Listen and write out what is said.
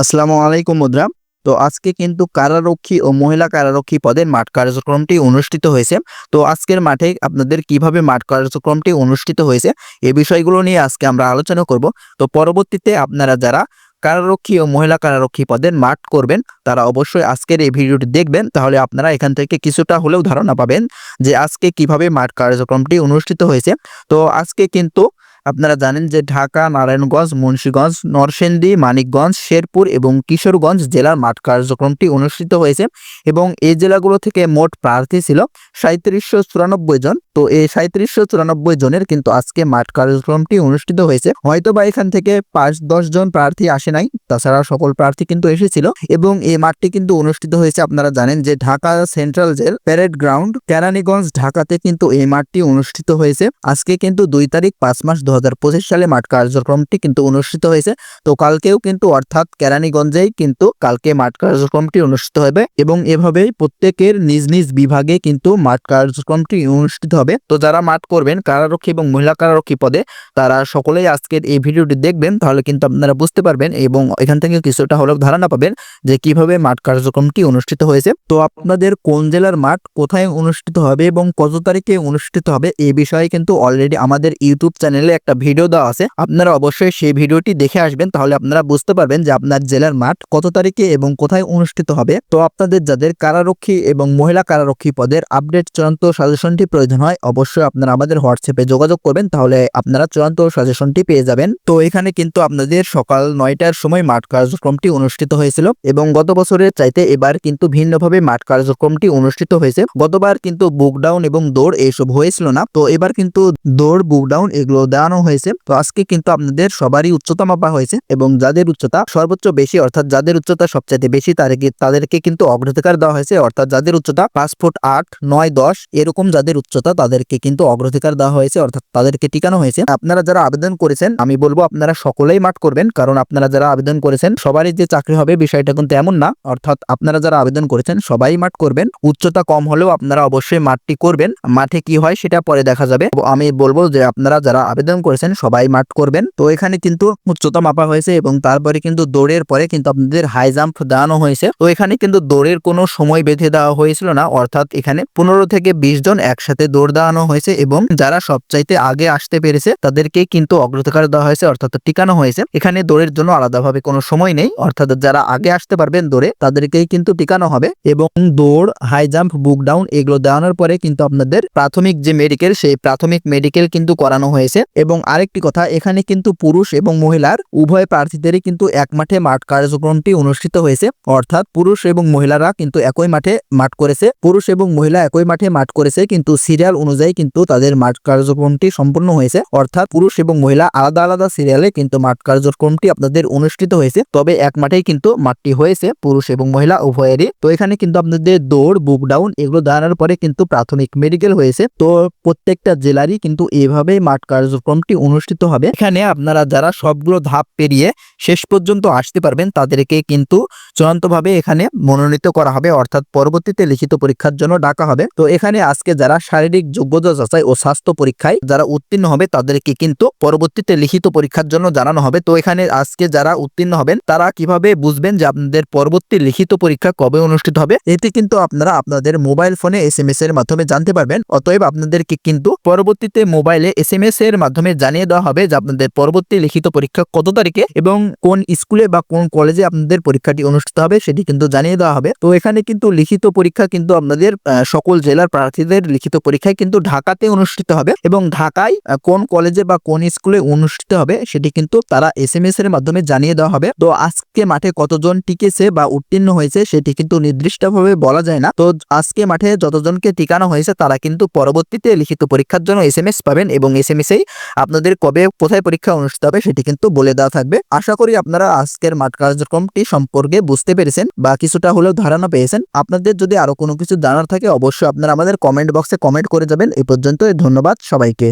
আসসালামু আলাইকুম মুদ্রা। তো আজকে কিন্তু কারারক্ষী ও মহিলা কারারক্ষী পদের মাঠ কার্যক্রমটি অনুষ্ঠিত হয়েছে। তো আজকের মাঠে আপনাদের কীভাবে মাঠ কার্যক্রমটি অনুষ্ঠিত হয়েছে এ বিষয়গুলো নিয়ে আজকে আমরা আলোচনা করব। তো পরবর্তীতে আপনারা যারা কারারক্ষী ও মহিলা কারারক্ষী পদের মাঠ করবেন, তারা অবশ্যই আজকের এই ভিডিওটি দেখবেন, তাহলে আপনারা এখান থেকে কিছুটা হলেও ধারণা পাবেন যে আজকে কীভাবে মাঠ কার্যক্রমটি অনুষ্ঠিত হয়েছে। তো আজকে কিন্তু আপনারা জানেন যে ঢাকা, নারায়ণগঞ্জ, মুন্সীগঞ্জ, নরসিংদী, মানিকগঞ্জ, শেরপুর এবং কিশোরগঞ্জ জেলার মাঠ কার্যক্রমটি অনুষ্ঠিত হয়েছে এবং এই জেলাগুলো থেকে মোট প্রার্থী ছিল সাঁত্রিশশো চুরানব্বই জন। তো এই সাঁত্রিশশো চুরানব্বই জনের কিন্তু আজকে মাঠ কার্যক্রমটি অনুষ্ঠিত হয়েছে। হয়তো বা এখান থেকে পাঁচ দশ জন প্রার্থী আসে নাই, তাছাড়া সকল প্রার্থী কিন্তু এসেছিল এবং এই মাঠটি কিন্তু অনুষ্ঠিত হয়েছে আপনারা জানেন যে Dhaka central jail parade ground, Keraniganj, ঢাকাতে কিন্তু এই মাঠটি অনুষ্ঠিত হয়েছে। আজকে কিন্তু দুই তারিখ, পাঁচ মাস দু হাজার পঁচিশ সালে মাঠ কার্যক্রমটি কিন্তু অনুষ্ঠিত হয়েছে। তো কালকেও কিন্তু অর্থাৎ কেরানীগঞ্জেই কিন্তু কালকে মাঠ কার্যক্রমটি অনুষ্ঠিত হবে এবং এভাবেই প্রত্যেকের নিজ নিজ বিভাগে কিন্তু মাঠ কার্যক্রমটি অনুষ্ঠিত হবে। তো যারা মাঠ করবেন, কারারক্ষী এবং মহিলা কারারক্ষী পদে, তারা সকলেই আজকের এই ভিডিওটি দেখবেন, তাহলে কিন্তু আপনারা বুঝতে পারবেন এবং এখান থেকে কিছুটা হলেও ধারণা পাবেন যে কীভাবে মাঠ কার্যক্রমটি অনুষ্ঠিত হয়েছে। তো আপনাদের কোন জেলার মাঠ কোথায় অনুষ্ঠিত হবে এবং কত তারিখে অনুষ্ঠিত হবে এই বিষয়ে কিন্তু অলরেডি আমাদের ইউটিউব চ্যানেলে একটা ভিডিও দেওয়া আছে, আপনারা অবশ্যই সেই ভিডিওটি দেখে আসবেন, তাহলে আপনারা বুঝতে পারবেন যে আপনার জেলার মাঠ কত তারিখে এবং কোথায় অনুষ্ঠিত হবে। তো আপনাদের যাদের কারারক্ষী এবং মহিলা কারারক্ষী পদের আপডেট চূড়ান্ত সাজেশনটি প্রয়োজন হয়, অবশ্যই আপনারা আমাদের হোয়াটসঅ্যাপে যোগাযোগ করবেন, তাহলে আপনারা চূড়ান্ত সাজেশনটি পেয়ে যাবেন। তো এখানে কিন্তু আপনাদের সকাল নয়টার সময় মাঠ কার্যক্রমটি অনুষ্ঠিত হয়েছিল এবং গত বছরের চাইতে এবার কিন্তু ভিন্নভাবে মাঠ কার্যক্রমটি অনুষ্ঠিত হয়েছে। গতবার কিন্তু বুকডাউন এবং দৌড় এইসব হয়েছিল না, তো এবার কিন্তু দৌড় বুকডাউন এগুলো দেওয়ানো হয়েছে। তো আজকে কিন্তু আপনাদের সবারই উচ্চতা মাপা হয়েছে এবং যাদের উচ্চতা সর্বোচ্চ বেশি, অর্থাৎ যাদের উচ্চতা সবচাইতে বেশি তাদেরকে কিন্তু অগ্রাধিকার দেওয়া হয়েছে। অর্থাৎ যাদের উচ্চতা পাঁচ ফুট আট, নয়, দশ, এরকম যাদের উচ্চতা তাদেরকে কিন্তু অগ্রাধিকার দেওয়া হয়েছে, অর্থাৎ তাদেরকে টিকানো হয়েছে। আপনারা যারা আবেদন করেছেন, আমি বলব আপনারা সকলেই মাঠ করবেন, কারণ আপনারা যারা আবেদন করেছেন, সবারই যে চাকরি হবে বিষয়টা কিন্তু এমন না। অর্থাৎ আপনারা যারা আবেদন করেছেন, সবাই মাঠ করবেন। উচ্চতা কম হলেও আপনারা অবশ্যই মাঠটি করবেন। মাঠে কি হয় সেটা পরে দেখা যাবে। আমি বলব যে আপনারা যারা আবেদন করেছেন, সবাই মাঠ করবেন। তো এখানে কিন্তু উচ্চতা মাপা হয়েছে এবং তারপরে কিন্তু দৌড়ের পরে কিন্তু আপনাদের হাই জাম্প দেওয়ানো হয়েছে। তো এখানে কিন্তু দৌড়ের কোনো সময় বেঁধে দেওয়া হয়েছিল না, অর্থাৎ এখানে পনেরো থেকে বিশ জন একসাথে দৌড় দেওয়ানো হয়েছে এবং যারা সবচাইতে আগে আসতে পেরেছে, তাদেরকে কিন্তু অগ্রাধিকার দেওয়া হয়েছে, অর্থাৎ টিকানো হয়েছে। এখানে দৌড়ের জন্য আলাদাভাবে কোনো সময় নেই, অর্থাৎ যারা আগে আসতে পারবেন দৌড়ে, তাদেরকেই কিন্তু টিকানো হবে এবং দৌড় হাই জাম্প বুক ডাউন এগুলো দেওয়ানোর পরে কিন্তু আপনাদের প্রাথমিক যে মেডিকেল সেই প্রাথমিক মেডিকেল কিন্তু করানো হয়েছে এবং আরেকটি কথা, এখানে কিন্তু পুরুষ এবং মহিলার উভয় প্রার্থীদেরই কিন্তু এক মাঠে মাঠ কার্যক্রমটি অনুষ্ঠিত হয়েছে। অর্থাৎ পুরুষ এবং মহিলারা কিন্তু একই মাঠে মাঠ করেছে। পুরুষ এবং মহিলা একই মাঠে মাঠ করেছে, কিন্তু সিরিয়াল অনুযায়ী কিন্তু তাদের মাঠ কার্যক্রমটি সম্পূর্ণ হয়েছে। অর্থাৎ পুরুষ এবং মহিলা আলাদা আলাদা সিরিয়ালে কিন্তু মাঠ কার্যক্রমটি আপনাদের অনুষ্ঠিত হয়েছে। তবে এক মাঠেই কিন্তু মাঠটি হয়েছে, পুরুষ এবং মহিলা উভয়েরই। তো এখানে কিন্তু আপনাদের দৌড়, বুক ডাউন এগুলো দাঁড়ানোর পরে কিন্তু প্রাথমিক মেডিকেল হয়েছে। তো প্রত্যেকটা জেলারই কিন্তু এভাবেই মাঠ কার্যক্রমটি অনুষ্ঠিত হবে। এখানে আপনারা যারা সবগুলো ধাপ পেরিয়ে শেষ পর্যন্ত আসতে পারবেন, তাদেরকে কিন্তু চূড়ান্তভাবে এখানে মনোনীত করা হবে। অর্থাৎ পরবর্তীতে লিখিত পরীক্ষার জন্য ডাকা হবে। তো এখানে আজকে যারা শারীরিক যোগ্যতা যাচাই ও স্বাস্থ্য পরীক্ষায় যারা উত্তীর্ণ হবে, তাদেরকে কিন্তু পরবর্তীতে লিখিত পরীক্ষার জন্য জানানো হবে। তো এখানে আজকে যারা উত্তীর্ণ হবেন, তারা কীভাবে বুঝবেন যে আপনাদের পরবর্তী লিখিত পরীক্ষা কবে অনুষ্ঠিত হবে? এতে কিন্তু আপনারা আপনাদের মোবাইল ফোনে এস এর মাধ্যমে জানতে পারবেন। অতএব আপনাদেরকে কিন্তু পরবর্তীতে মোবাইলে এস এর মাধ্যমে জানিয়ে দেওয়া হবে যে আপনাদের পরবর্তী লিখিত পরীক্ষা কত তারিখে এবং কোন স্কুলে বা কোন কলেজে আপনাদের পরীক্ষাটি অনুষ্ঠিত হবে সেটি কিন্তু জানিয়ে দেওয়া হবে। তো এখানে কিন্তু লিখিত পরীক্ষা কিন্তু আপনাদের সকল জেলার প্রার্থীদের লিখিত পরীক্ষায় কিন্তু ঢাকাতে অনুষ্ঠিত হবে এবং ঢাকায় কোন কলেজে বা কোন স্কুলে অনুষ্ঠিত হবে সেটি কিন্তু তারা এস এম এস এর মাধ্যমে জানিয়ে দেওয়া হবে। তো আজকে মাঠে কতজন টিকেছে বা উত্তীর্ণ হয়েছে সেটি কিন্তু নির্দিষ্টভাবে বলা যায় না। তো আজকে মাঠে যতজনকে টিকানো হয়েছে তারা কিন্তু পরবর্তীতে লিখিত পরীক্ষার জন্য এস এম এস পাবেন এবং এস এম এস এই আপনাদের কবে কোথায় পরীক্ষা অনুষ্ঠিত হবে সেটি কিন্তু বলে দেওয়া থাকবে। আশা করি আপনারা আজকের মাঠ কার্যক্রমটি সম্পর্কে বুঝতে পেরেছেন বা কিছুটা হলেও ধারণা পেয়েছেন। আপনাদের যদি আরও কোনো কিছু জানার থাকে অবশ্যই আপনারা আমাদের কমেন্ট বক্সে কমেন্ট করে যাবেন। এ পর্যন্ত ধন্যবাদ সবাইকে।